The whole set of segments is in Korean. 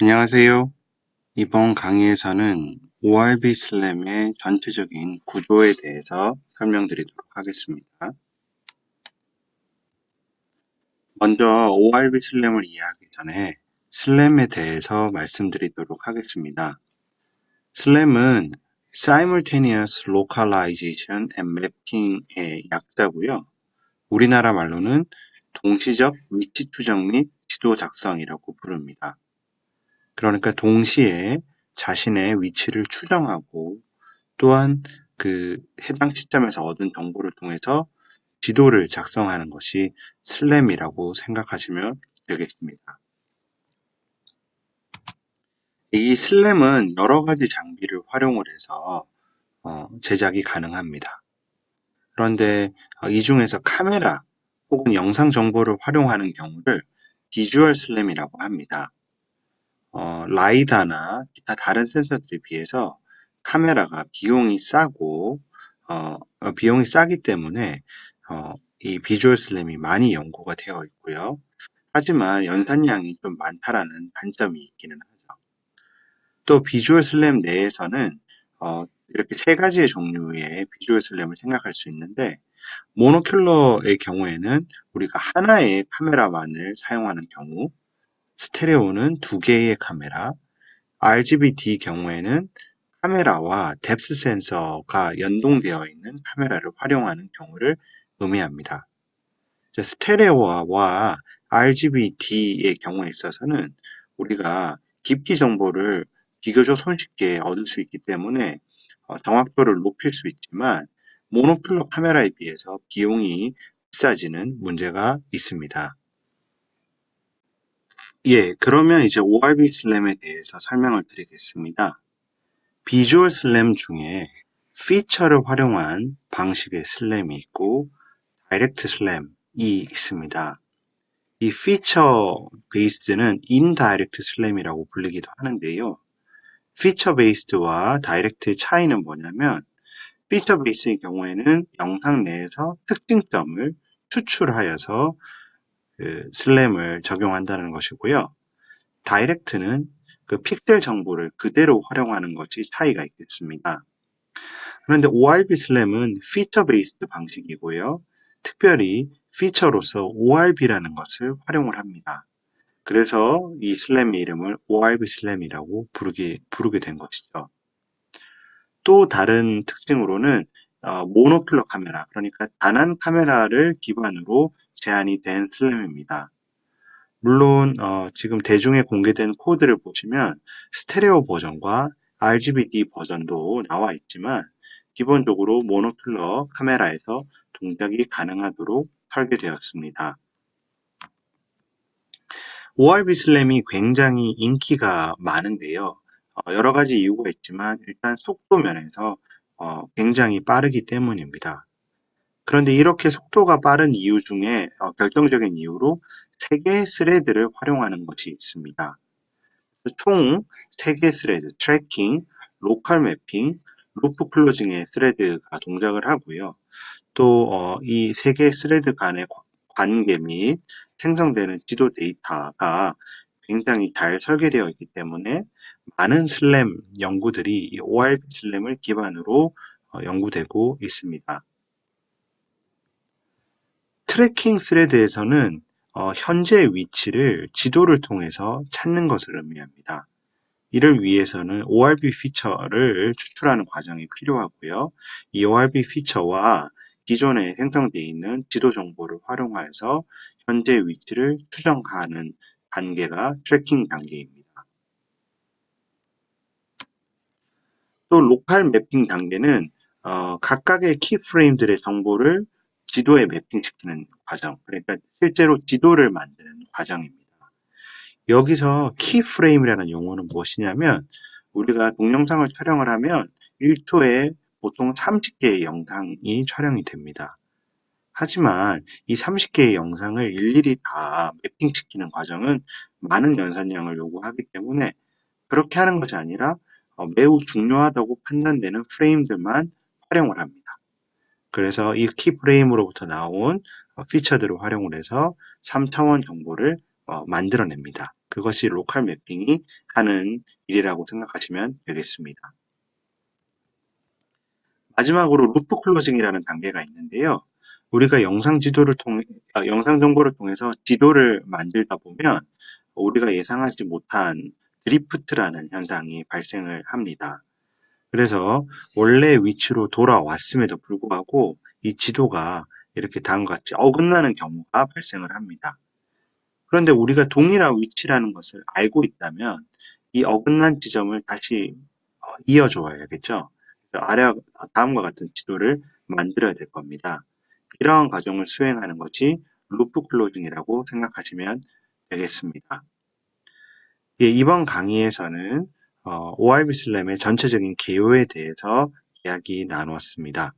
안녕하세요. 이번 강의에서는 ORB 슬램의 전체적인 구조에 대해서 설명드리도록 하겠습니다. 먼저 ORB 슬램을 이해하기 전에 슬램에 대해서 말씀드리도록 하겠습니다. 슬램은 Simultaneous Localization and Mapping의 약자고요. 우리나라 말로는 동시적 위치 추정 및 지도 작성이라고 부릅니다. 그러니까 동시에 자신의 위치를 추정하고 또한 그 해당 시점에서 얻은 정보를 통해서 지도를 작성하는 것이 슬램이라고 생각하시면 되겠습니다. 이 슬램은 여러 가지 장비를 활용을 해서 어, 제작이 가능합니다. 그런데 어, 이 중에서 카메라 혹은 영상 정보를 활용하는 경우를 비주얼 슬램이라고 합니다. 어, 라이다나 기타 다른 센서들에 비해서 카메라가 비용이 싸고 어, 어, 비용이 싸기 때문에 어, 이 비주얼 슬램이 많이 연구가 되어 있고요. 하지만 연산량이 좀 많다라는 단점이 있기는 하죠. 또 비주얼 슬램 내에서는 어, 이렇게 세 가지의 종류의 비주얼 슬램을 생각할 수 있는데 모노큘러의 경우에는 우리가 하나의 카메라만을 사용하는 경우 스테레오는 두 개의 카메라, RGB-D 경우에는 카메라와 뎁스 센서가 연동되어 있는 카메라를 활용하는 경우를 의미합니다. 스테레오와 RGB-D의 경우에 있어서는 우리가 깊이 정보를 비교적 손쉽게 얻을 수 있기 때문에 어, 정확도를 높일 수 있지만 모노큘러 카메라에 비해서 비용이 비싸지는 문제가 있습니다. 예, 그러면 이제 ORB 슬램에 대해서 설명을 드리겠습니다. 비주얼 슬램 중에 피처를 활용한 방식의 슬램이 있고 다이렉트 슬램이 있습니다. 이 피처 베이스드는 인다이렉트 슬램이라고 불리기도 하는데요. 피처 베이스드와 다이렉트의 차이는 뭐냐면 피처 베이스의 경우에는 영상 내에서 특징점을 추출하여서 그 슬램을 적용한다는 것이고요. 다이렉트는 그 픽셀 정보를 그대로 활용하는 것이 차이가 있겠습니다. 그런데 ORB 슬램은 피처 베이스드 방식이고요. 특별히 피처로서 ORB라는 것을 활용을 합니다. 그래서 이 슬램의 이름을 ORB 슬램이라고 부르게, 부르게 된 것이죠. 또 다른 특징으로는 어, 모노큘러 카메라, 그러니까 단한 카메라를 기반으로 제한이 된 슬램입니다. 물론 어, 지금 대중에 공개된 코드를 보시면 스테레오 버전과 RGBD 버전도 나와 있지만 기본적으로 모노큘러 카메라에서 동작이 가능하도록 설계되었습니다. ORB 슬램이 굉장히 인기가 많은데요. 어, 여러 가지 이유가 있지만 일단 속도 면에서 어, 굉장히 빠르기 때문입니다. 그런데 이렇게 속도가 빠른 이유 중에 어, 결정적인 이유로 3개의 스레드를 활용하는 것이 있습니다. 총 3개의 스레드, 트래킹, 로컬 매핑, 루프 클로징의 스레드가 동작을 하고요. 또 이3 개의 스레드 간의 관계 및 생성되는 지도 데이터가 굉장히 잘 설계되어 있기 때문에 많은 슬램 연구들이 ORB 슬램을 기반으로 어, 연구되고 있습니다. 트래킹 스레드에서는 어, 현재 위치를 지도를 통해서 찾는 것을 의미합니다. 이를 위해서는 ORB 피처를 추출하는 과정이 필요하고요. 이 ORB 피처와 기존에 생성되어 있는 지도 정보를 활용하여서 현재 위치를 추정하는 단계가 트래킹 단계입니다. 또 로컬 매핑 단계는 어, 각각의 키프레임들의 정보를 지도에 매핑시키는 과정, 그러니까 실제로 지도를 만드는 과정입니다. 여기서 키프레임이라는 용어는 무엇이냐면 우리가 동영상을 촬영을 하면 1초에 보통 30개의 영상이 촬영이 됩니다. 하지만 이 30개의 영상을 일일이 다 매핑시키는 과정은 많은 연산량을 요구하기 때문에 그렇게 하는 것이 아니라 어, 매우 중요하다고 판단되는 프레임들만 활용을 합니다. 그래서 이 키프레임으로부터 나온 어, 피처들을 활용을 해서 3차원 정보를 어, 만들어냅니다. 그것이 로컬 매핑이 하는 일이라고 생각하시면 되겠습니다. 마지막으로 루프 클로징이라는 단계가 있는데요. 우리가 영상 지도를 통해, 아, 영상 정보를 통해서 지도를 만들다 보면 우리가 예상하지 못한 드리프트라는 현상이 발생을 합니다. 그래서 원래 위치로 돌아왔음에도 불구하고 이 지도가 이렇게 다음과 같이 어긋나는 경우가 발생을 합니다. 그런데 우리가 동일한 위치라는 것을 알고 있다면 이 어긋난 지점을 다시 어, 이어줘야겠죠. 아래 다음과 같은 지도를 만들어야 될 겁니다. 이러한 과정을 수행하는 것이 루프 클로징이라고 생각하시면 되겠습니다. 예, 이번 강의에서는 어, OIB 슬램의 전체적인 개요에 대해서 이야기 나누었습니다.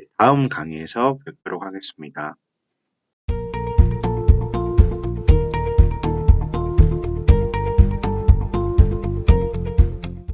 예, 다음 강의에서 뵙도록 하겠습니다.